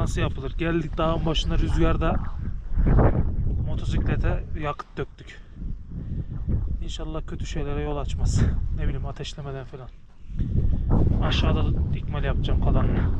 nasıl yapılır? Geldik dağın başına rüzgarda motosiklete yakıt döktük. İnşallah kötü şeylere yol açmaz. Ne bileyim ateşlemeden falan. Aşağıda ikmal yapacağım kalanını.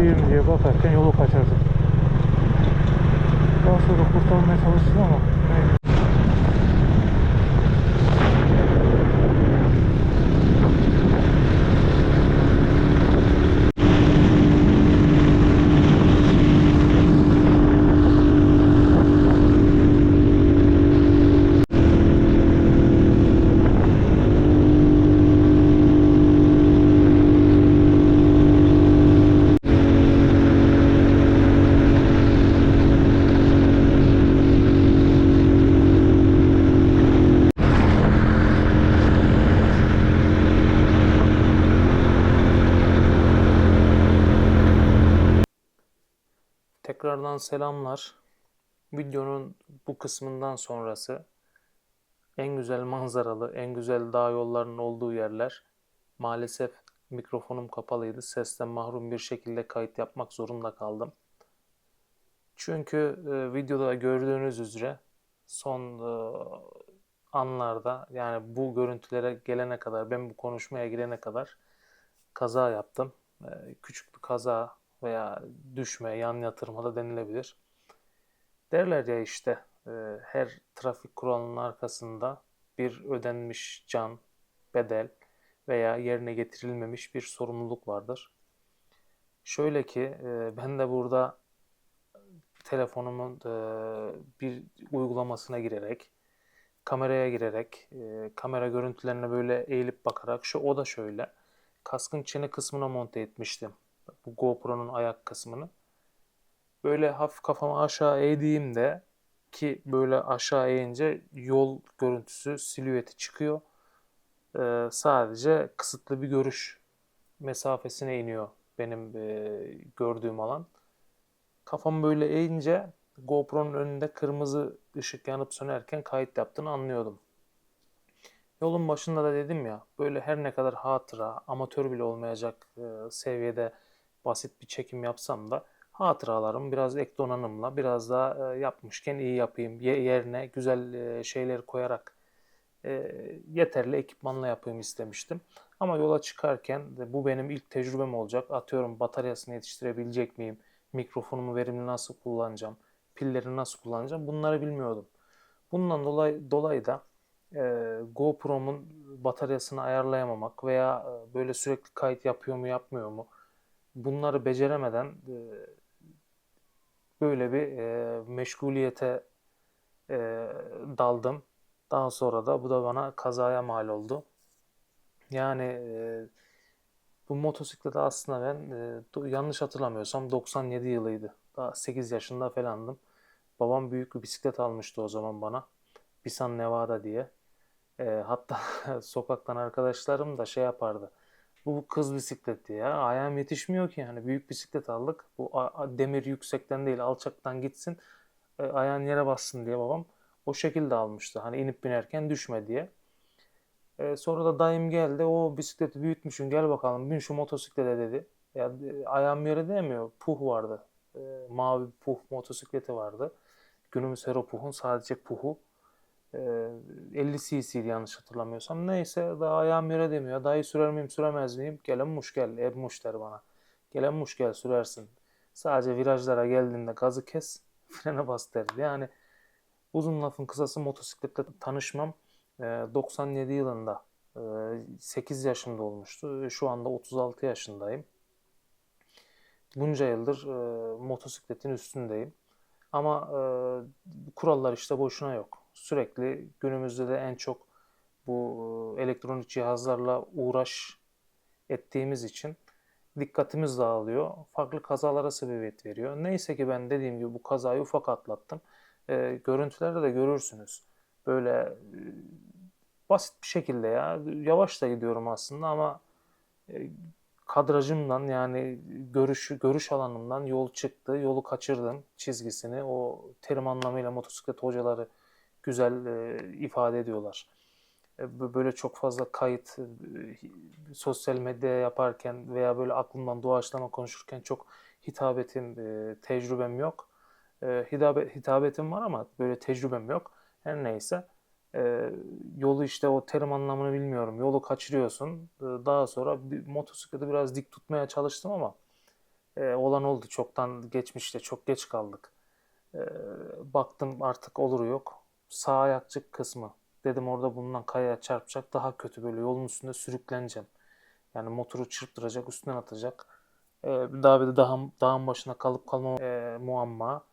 Değil diye bakarken yolu kaçırdı. Daha sonra kurtarmaya çalıştı ama Adana'dan selamlar. Videonun bu kısmından sonrası en güzel manzaralı, en güzel dağ yollarının olduğu yerler. Maalesef mikrofonum kapalıydı. Sesten mahrum bir şekilde kayıt yapmak zorunda kaldım. Çünkü e, videoda gördüğünüz üzere son e, anlarda yani bu görüntülere gelene kadar, ben bu konuşmaya girene kadar kaza yaptım. E, küçük bir kaza veya düşme, yan yatırma da denilebilir. Derler ya işte e, her trafik kuralının arkasında bir ödenmiş can, bedel veya yerine getirilmemiş bir sorumluluk vardır. Şöyle ki e, ben de burada telefonumun e, bir uygulamasına girerek, kameraya girerek, kamera görüntülerine böyle eğilip bakarak şu o da şöyle kaskın çene kısmına monte etmiştim. Bu GoPro'nun ayak kısmını. Böyle hafif kafamı aşağı eğdiğimde ki böyle aşağı eğince yol görüntüsü, silüeti çıkıyor. Ee, sadece kısıtlı bir görüş mesafesine iniyor benim e, gördüğüm alan. Kafamı böyle eğince GoPro'nun önünde kırmızı ışık yanıp sönerken kayıt yaptığını anlıyordum. Yolun başında da dedim ya böyle her ne kadar hatıra, amatör bile olmayacak e, seviyede basit bir çekim yapsam da hatıralarım biraz ek donanımla biraz daha e, yapmışken iyi yapayım. Ye- yerine güzel e, şeyler koyarak e, yeterli ekipmanla yapayım istemiştim. Ama yola çıkarken bu benim ilk tecrübem olacak. Atıyorum bataryasını yetiştirebilecek miyim? Mikrofonumu verimli nasıl kullanacağım? Pilleri nasıl kullanacağım? Bunları bilmiyordum. Bundan dolayı, dolayı da e, GoPro'mun bataryasını ayarlayamamak veya e, böyle sürekli kayıt yapıyor mu yapmıyor mu bunları beceremeden e, böyle bir e, meşguliyete e, daldım. Daha sonra da bu da bana kazaya mal oldu. Yani e, bu motosiklete aslında ben yanlış hatırlamıyorsam 97 yılıydı. Daha 8 yaşında falandım. Babam büyük bir bisiklet almıştı o zaman bana. Bisan Nevada diye. Hatta sokaktan arkadaşlarım da şey yapardı. Bu kız bisikleti ya. Ayağım yetişmiyor ki yani. Büyük bisiklet aldık. Bu demir yüksekten değil alçaktan gitsin. E, ayağın yere bassın diye babam o şekilde almıştı. Hani inip binerken düşme diye. E, sonra da dayım geldi. O bisikleti büyütmüşsün gel bakalım bin şu motosiklete dedi. Ya e, ayağım yere değmiyor. Puh vardı. E, mavi puh motosikleti vardı. Günümüz Hero Puh'un sadece puhu. E, 50 cc'ydi yanlış hatırlamıyorsam. Neyse daha ayağım yere demiyor. Dayı sürer miyim süremez miyim? Gelen muş gel. Ev muş der bana. Gelen muş gel sürersin. Sadece virajlara geldiğinde gazı kes. Frene bas derdi. Yani uzun lafın kısası motosikletle tanışmam e, 97 yılında e, 8 yaşımda olmuştu. Şu anda 36 yaşındayım. Bunca yıldır e, motosikletin üstündeyim. Ama e, kurallar işte boşuna yok. Sürekli günümüzde de en çok bu e, elektronik cihazlarla uğraş ettiğimiz için dikkatimiz dağılıyor. Farklı kazalara sebebiyet veriyor. Neyse ki ben dediğim gibi bu kazayı ufak atlattım. E, görüntülerde de görürsünüz. Böyle e, basit bir şekilde ya yavaş da gidiyorum aslında ama e, kadrajımdan yani görüş görüş alanımdan yol çıktı. Yolu kaçırdım çizgisini. O terim anlamıyla motosiklet hocaları güzel e, ifade ediyorlar. E, böyle çok fazla kayıt e, sosyal medya yaparken veya böyle aklımdan doğaçlama konuşurken çok hitabetim, e, tecrübem yok. E, hitabe, hitabetim var ama böyle tecrübem yok. Her neyse. E, yolu işte o terim anlamını bilmiyorum. Yolu kaçırıyorsun. E, daha sonra bir, motosikleti biraz dik tutmaya çalıştım ama e, olan oldu. Çoktan geçmişte çok geç kaldık. E, baktım artık olur yok. Sağ ayakçık kısmı. Dedim orada bulunan kayaya çarpacak. Daha kötü böyle yolun üstünde sürükleneceğim. Yani motoru çırptıracak, üstünden atacak. E, daha bir de dağın, dağın başına kalıp kalma e, muamma.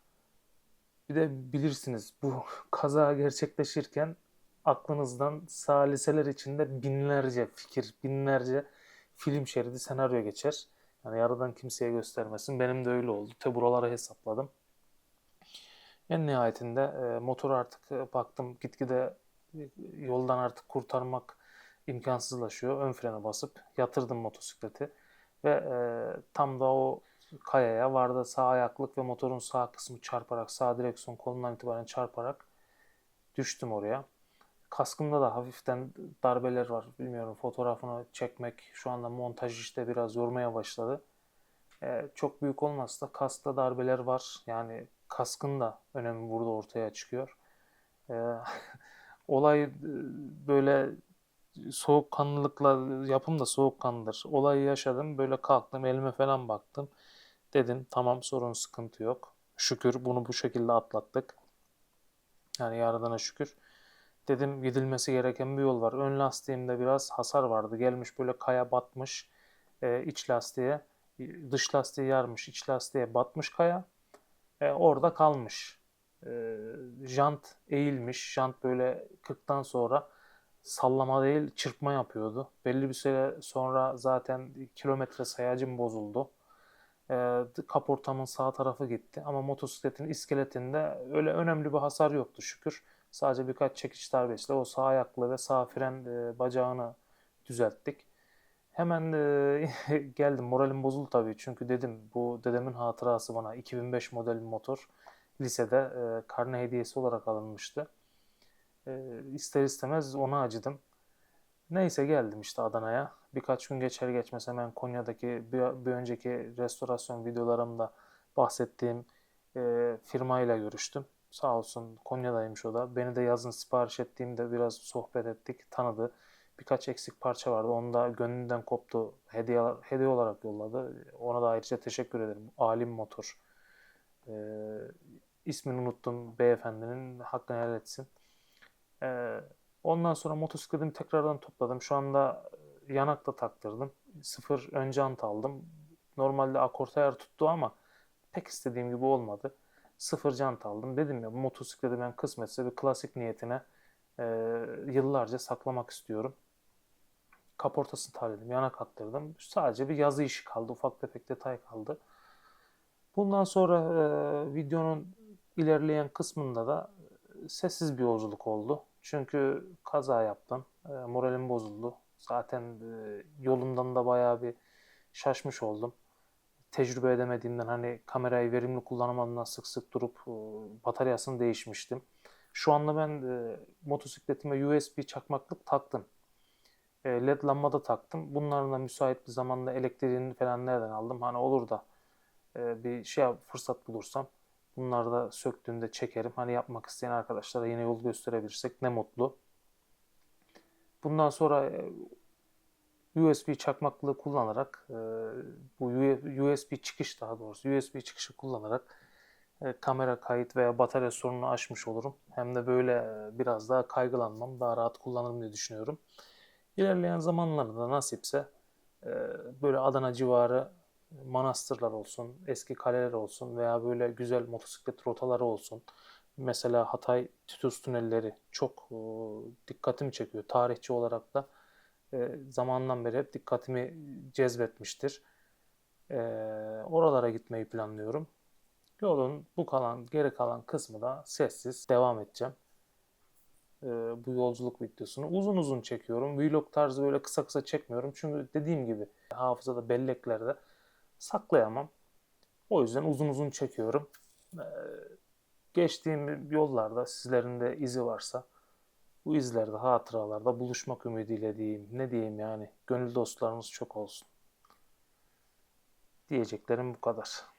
Bir de bilirsiniz bu kaza gerçekleşirken aklınızdan saliseler içinde binlerce fikir, binlerce film şeridi, senaryo geçer. Yani yaradan kimseye göstermesin. Benim de öyle oldu. Te buraları hesapladım. En nihayetinde e, motoru artık e, baktım gitgide e, yoldan artık kurtarmak imkansızlaşıyor. Ön frene basıp yatırdım motosikleti ve tam da o kayaya. Varda sağ ayaklık ve motorun sağ kısmı çarparak, sağ direksiyon kolundan itibaren çarparak düştüm oraya. Kaskımda da hafiften darbeler var. Bilmiyorum fotoğrafını çekmek şu anda montaj işte biraz yormaya başladı. Ee, çok büyük olmasa da kaskta darbeler var. Yani kaskın da önemi burada ortaya çıkıyor. Ee, olay e, böyle soğukkanlılıkla yapım da soğukkanlıdır. Olayı yaşadım. Böyle kalktım elime falan baktım. Dedim tamam sorun sıkıntı yok. Şükür bunu bu şekilde atlattık. Yani Yaradan'a şükür. Dedim gidilmesi gereken bir yol var. Ön lastiğimde biraz hasar vardı. Gelmiş böyle kaya batmış e, iç lastiğe. Dış lastiği yarmış. iç lastiğe batmış kaya. E, orada kalmış. E, jant eğilmiş. Jant böyle 40'tan sonra sallama değil çırpma yapıyordu. Belli bir süre sonra zaten kilometre sayacım bozuldu. E, kaportamın sağ tarafı gitti. Ama motosikletin iskeletinde öyle önemli bir hasar yoktu şükür. Sadece birkaç çekiç darbesiyle o sağ ayaklı ve sağ fren e, bacağını düzelttik. Hemen e, geldim. Moralim bozuldu tabii. Çünkü dedim bu dedemin hatırası bana 2005 model motor lisede e, karne hediyesi olarak alınmıştı. E, ister istemez ona acıdım. Neyse geldim işte Adana'ya. Birkaç gün geçer geçmez hemen Konya'daki bir, bir önceki restorasyon videolarımda bahsettiğim e, firmayla görüştüm. Sağ olsun Konya'daymış o da. Beni de yazın sipariş ettiğimde biraz sohbet ettik, tanıdı. Birkaç eksik parça vardı. Onu da gönlünden koptu. Hediye, hediye olarak yolladı. Ona da ayrıca teşekkür ederim. Alim Motor. Ee, ismini unuttum beyefendinin. Hakkını helal etsin. Ee, ondan sonra motosikletimi tekrardan topladım. Şu anda yanak da taktırdım. Sıfır ön jant aldım. Normalde akort ayar tuttu ama pek istediğim gibi olmadı sıfır jant aldım. Dedim ya motosikleti ben kısmetse bir klasik niyetine e, yıllarca saklamak istiyorum. Kaportasını taledim, yana kattırdım. Sadece bir yazı işi kaldı, ufak tefek detay kaldı. Bundan sonra e, videonun ilerleyen kısmında da sessiz bir yolculuk oldu. Çünkü kaza yaptım, e, moralim bozuldu. Zaten e, yolumdan da bayağı bir şaşmış oldum tecrübe edemediğimden hani kamerayı verimli kullanamadığımdan sık sık durup e, bataryasını değişmiştim. Şu anda ben e, motosikletime USB çakmaklık taktım. E, LED lamba da taktım. Bunların da müsait bir zamanda elektriğini falan nereden aldım? Hani olur da e, bir şey fırsat bulursam bunları da söktüğümde çekerim. Hani yapmak isteyen arkadaşlara yine yol gösterebilirsek ne mutlu. Bundan sonra e, USB çakmaklığı kullanarak bu USB çıkış daha doğrusu USB çıkışı kullanarak kamera kayıt veya batarya sorununu aşmış olurum. Hem de böyle biraz daha kaygılanmam, daha rahat kullanırım diye düşünüyorum. İlerleyen zamanlarda da nasipse böyle Adana civarı manastırlar olsun, eski kaleler olsun veya böyle güzel motosiklet rotaları olsun. Mesela Hatay Titus tünelleri çok dikkatimi çekiyor. Tarihçi olarak da e, zamandan beri hep dikkatimi cezbetmiştir. E, oralara gitmeyi planlıyorum. Yolun bu kalan, geri kalan kısmı da sessiz devam edeceğim. E, bu yolculuk videosunu uzun uzun çekiyorum. Vlog tarzı böyle kısa kısa çekmiyorum. Çünkü dediğim gibi hafızada belleklerde saklayamam. O yüzden uzun uzun çekiyorum. E, geçtiğim yollarda sizlerin de izi varsa bu izlerde, hatıralarda buluşmak ümidiyle diyeyim. Ne diyeyim yani? Gönül dostlarınız çok olsun. Diyeceklerim bu kadar.